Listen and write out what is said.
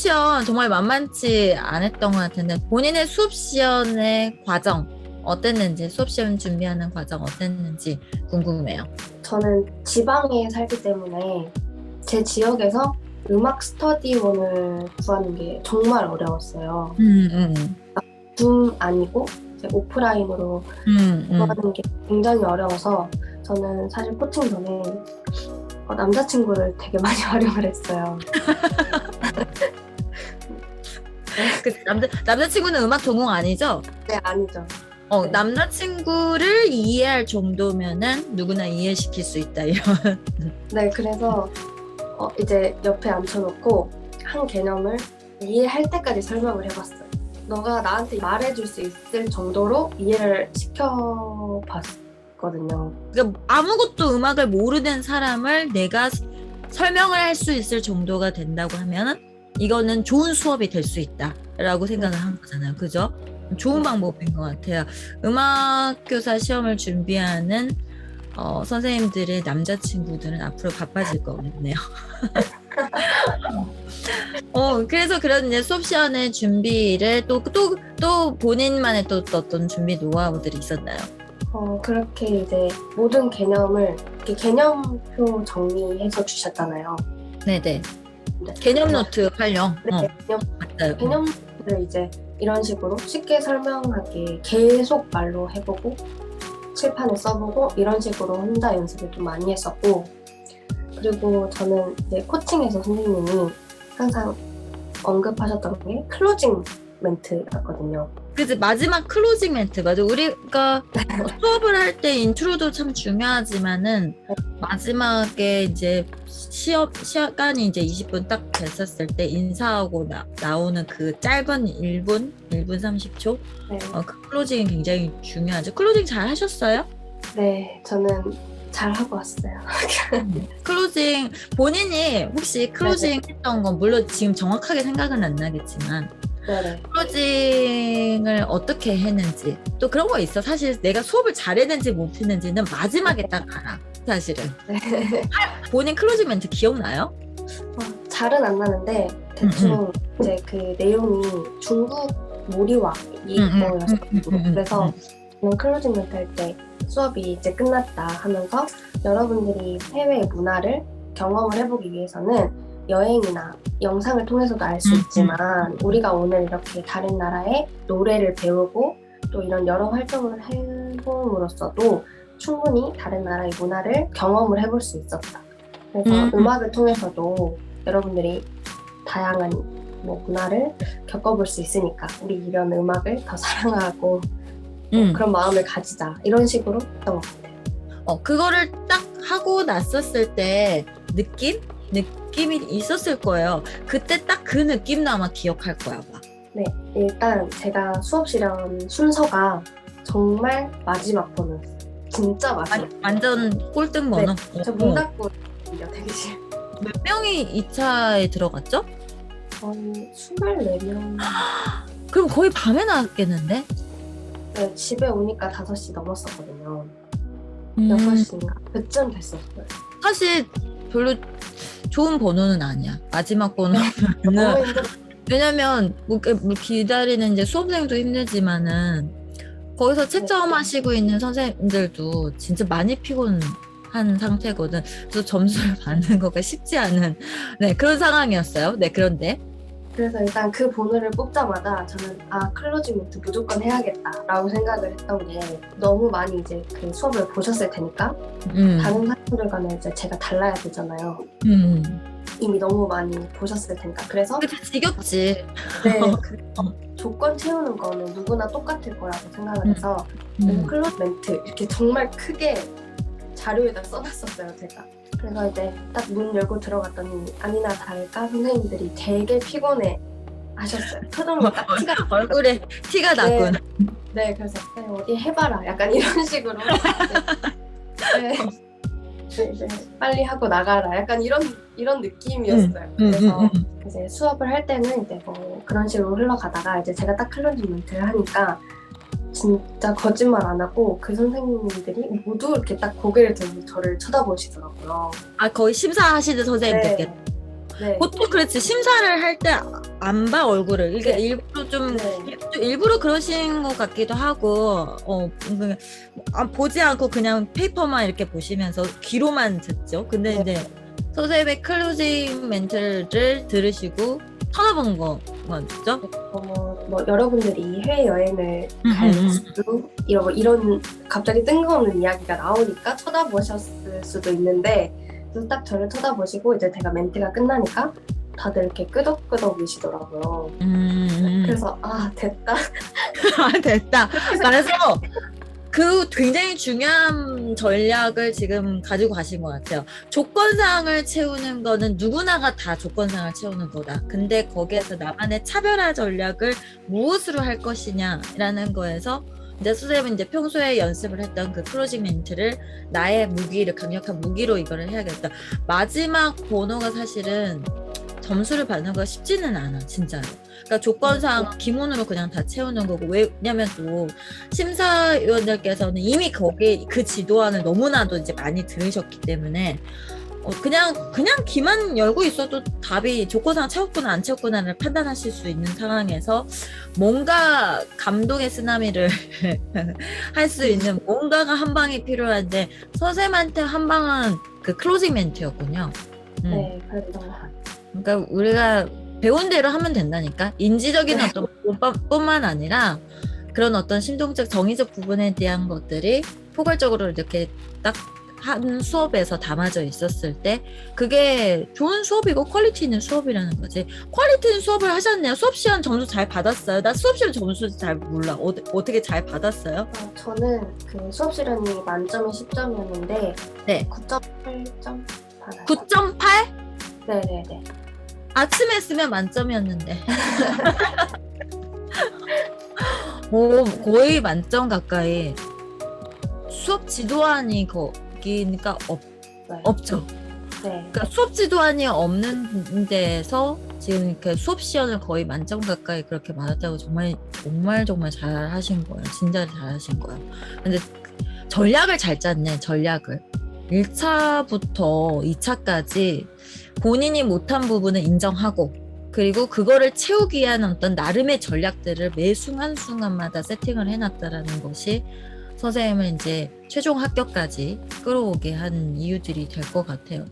시연 정말 만만치 않았던 것 같은데 본인의 수업 시연의 과정 어땠는지 수업 시연 준비하는 과정 어땠는지 궁금해요. 저는 지방에 살기 때문에 제 지역에서 음악 스터디원을 구하는 게 정말 어려웠어요. 음, 음, 줌 아니고 오프라인으로 음, 음. 구하는 게 굉장히 어려워서 저는 사실 코칭 전에 어, 남자친구를 되게 많이 활용을 했어요. 그 남자 남자친구는 음악 전공 아니죠? 네, 아니죠. 어, 네. 남자친구를 이해할 정도면은 누구나 이해시킬 수 있다 이런. 네, 그래서 어, 이제 옆에 앉혀놓고 한 개념을 이해할 때까지 설명을 해봤어요. 너가 나한테 말해줄 수 있을 정도로 이해를 시켜봤거든요. 그러니까 아무것도 음악을 모르는 사람을 내가 스- 설명을 할 수 있을 정도가 된다고 하면은 이거는 좋은 수업이 될 수 있다 라고 생각을 한 거잖아요. 그죠? 좋은 방법인 것 같아요. 음악교사 시험을 준비하는 어, 선생님들의 남자친구들은 앞으로 바빠질 것 같네요. 어, 그래서 그런 이제 수업 시간의 준비를 또, 또, 또 본인만의 또, 또 어떤 준비 노하우들이 있었나요? 어, 그렇게 이제 모든 개념을 이렇게 개념표 정리해서 주셨잖아요. 네네. 네. 개념 노트 활용. 네, 어, 개념, 맞아요. 개념 을 이제 이런 식으로 쉽게 설명하게 계속 말로 해보고 칠판에 써보고 이런 식으로 혼자 연습을 좀 많이 했었고 그리고 저는 이제 코칭에서 선생님이 항상 언급하셨던 게 클로징 멘트였거든요. 그지 마지막 클로징 멘트 맞아. 우리가 뭐 수업을 할 때 인트로도 참 중요하지만은 마지막에 이제 시업 시간이 이제 20분 딱 됐었을 때 인사하고 나, 나오는 그 짧은 1분, 1분 30초 네, 어, 그 클로징이 굉장히 중요하죠. 클로징 잘 하셨어요? 네 저는 잘 하고 왔어요. 클로징 본인이 혹시 클로징 했던 건 물론 지금 정확하게 생각은 안 나겠지만 네네. 클로징을 어떻게 했는지 또 그런 거 있어 사실 내가 수업을 잘했는지 못했는지는 마지막에 딱 알아 사실은 네. 본인 클로징 멘트 기억나요? 어, 잘은 안 나는데 대충 이제 그 내용이 중국 몰이와 이거였어요. 그래서 저는 클로징 멘트 할 때 수업이 이제 끝났다 하면서 여러분들이 해외 문화를 경험을 해보기 위해서는 여행이나 영상을 통해서도 알수 음, 있지만 우리가 오늘 이렇게 다른 나라의 노래를 배우고 또 이런 여러 활동을 해봄으로써도 충분히 다른 나라의 문화를 경험을 해볼 수 있었다. 그래서 음. 음. 악을 통해서도 여러분들이 다양한 뭐 문화를 겪어볼 수 있으니까 우리 이런 음악을 더 사랑하고 음. 그런 마음을 가지자 이런 식으로 했던 것 같아요. 어 그거를 딱 하고 났었을 때 느낌? 느낌이 있었을 거예요 그때 딱 그 느낌도 아마 기억할 거야 봐 네, 일단 제가 수업 실현 순서가 정말 마지막 번호였어요. 진짜 마지막. 완- 완전 꼴등 번호 저 어, 문 어. 닫고 있거든요, 대기실. 몇 명이 2차에 들어갔죠? 거의 24명. 그럼 거의 밤에 나왔겠는데? 네, 집에 오니까 5시 넘었었거든요. 음. 6시인가? 그쯤 됐었어요. 사실 별로 좋은 번호는 아니야. 마지막 번호는. 왜냐면 뭐, 이렇게 뭐 기다리는 이제 수험생도 힘들지만은 거기서 채점 하시고 있는 선생님들도 진짜 많이 피곤 한 상태거든. 그래서 점수를 받는 거가 쉽지 않은 네 그런 상황이었어요. 네 그런데 그래서 일단 그 번호를 뽑자마자 저는 아 클로징 노트 무조건 해야겠다라고 생각을 했던 게 너무 많이 이제 그 수업을 보셨을 테니까 음, 다른 사람들과는 이제 제가 달라야 되잖아요. 음, 이미 너무 많이 보셨을 테니까. 그래서 그치 지겹지. 네, 그 조건 채우는 거는 누구나 똑같을 거라고 생각을 해서 그래서 음, 클로즈 멘트 이렇게 정말 크게 자료에다 써놨었어요 제가 그래서 이제 딱 문 열고 들어갔더니 아니나 다를까 선생님들이 되게 피곤해 하셨어요. 표정도 딱 티가 얼굴에 티가 나군. 네 그래서 네, 어디 해봐라. 약간 이런 식으로. 네, 네, 네, 빨리 하고 나가라. 약간 이런 이런 느낌이었어요. 음, 그래서 음, 음. 이제 수업을 할 때는 이제 뭐 그런 식으로 흘러가다가 이제 제가 딱 클로징 멘트를 하니까 진짜 거짓말 안 하고 그 선생님들이 모두 이렇게 딱 고개를 들고 저를 쳐다보시더라고요. 아 거의 심사하시는 선생님들께 네. 네. 보통 그렇지 심사를 할 때 안 봐 얼굴을 이게 네. 일부러 좀 네. 좀 일부러 그러신 것 같기도 하고 어 그, 아, 보지 않고 그냥 페이퍼만 이렇게 보시면서 귀로만 듣죠. 근데 네. 이제 선생님의 클로징 멘트를 들으시고 쳐다본 거 맞죠? 어, 뭐 여러분들이 해외 여행을 음, 갈 음, 음. 수도 이런 뭐 이런 갑자기 뜬금없는 이야기가 나오니까 쳐다보셨을 수도 있는데 딱 저를 쳐다보시고 이제 제가 멘트가 끝나니까 다들 이렇게 끄덕끄덕이시더라고요. 음, 음. 그래서 아 됐다. 아, 됐다. 그래서 그 굉장히 중요한 전략을 지금 가지고 가신 것 같아요. 조건상을 채우는 거는 누구나가 다 조건상을 채우는 거다. 근데 거기에서 나만의 차별화 전략을 무엇으로 할 것이냐라는 거에서 이제 선생님은 이제 평소에 연습을 했던 그 클로징 멘트를 나의 무기를 강력한 무기로 이거를 해야겠다. 마지막 번호가 사실은 점수를 받는 거 쉽지는 않아, 진짜로. 그러니까 조건상 기본으로 그냥 다 채우는 거고 왜냐면 또 심사위원들께서는 이미 거기 그 지도안을 너무나도 이제 많이 들으셨기 때문에 어, 그냥 그냥 귀만 열고 있어도 답이 조건상 채웠구나 안 채웠구나를 판단하실 수 있는 상황에서 뭔가 감동의 쓰나미를 할 수 있는 뭔가가 한 방이 필요한데 선생님한테 한 방은 그 클로징 멘트였군요. 음. 네, 그래서 그러니까 우리가 배운 대로 하면 된다니까 인지적인 네. 어떤 부분뿐만 아니라 그런 어떤 심동적 정의적 부분에 대한 것들이 포괄적으로 이렇게 딱 한 수업에서 담아져 있었을 때 그게 좋은 수업이고 퀄리티 있는 수업이라는 거지 퀄리티 있는 수업을 하셨네요 수업 시간 점수 잘 받았어요 나 수업 시간 점수 잘 몰라 어, 어떻게 잘 받았어요 어, 저는 그 수업 시간이 만점에 10점이었는데 네. 9.8점 받았어요. 9.8 네네네. 아침에 했으면 만점이었는데. 오, 거의 만점 가까이. 수업 지도안이 거기니까 없, 네. 없죠. 네. 그러니까 수업 지도안이 없는 데서 지금 이렇게 수업 시간을 거의 만점 가까이 그렇게 받았다고 정말 정말 정말 잘 하신 거예요. 진짜 잘 하신 거예요. 근데 전략을 잘 짰네, 전략을. 1차부터 2차까지 본인이 못한 부분을 인정하고 그리고 그거를 채우기 위한 어떤 나름의 전략들을 매 순간순간마다 세팅을 해놨다라는 것이 선생님을 이제 최종 합격까지 끌어오게 한 이유들이 될 것 같아요.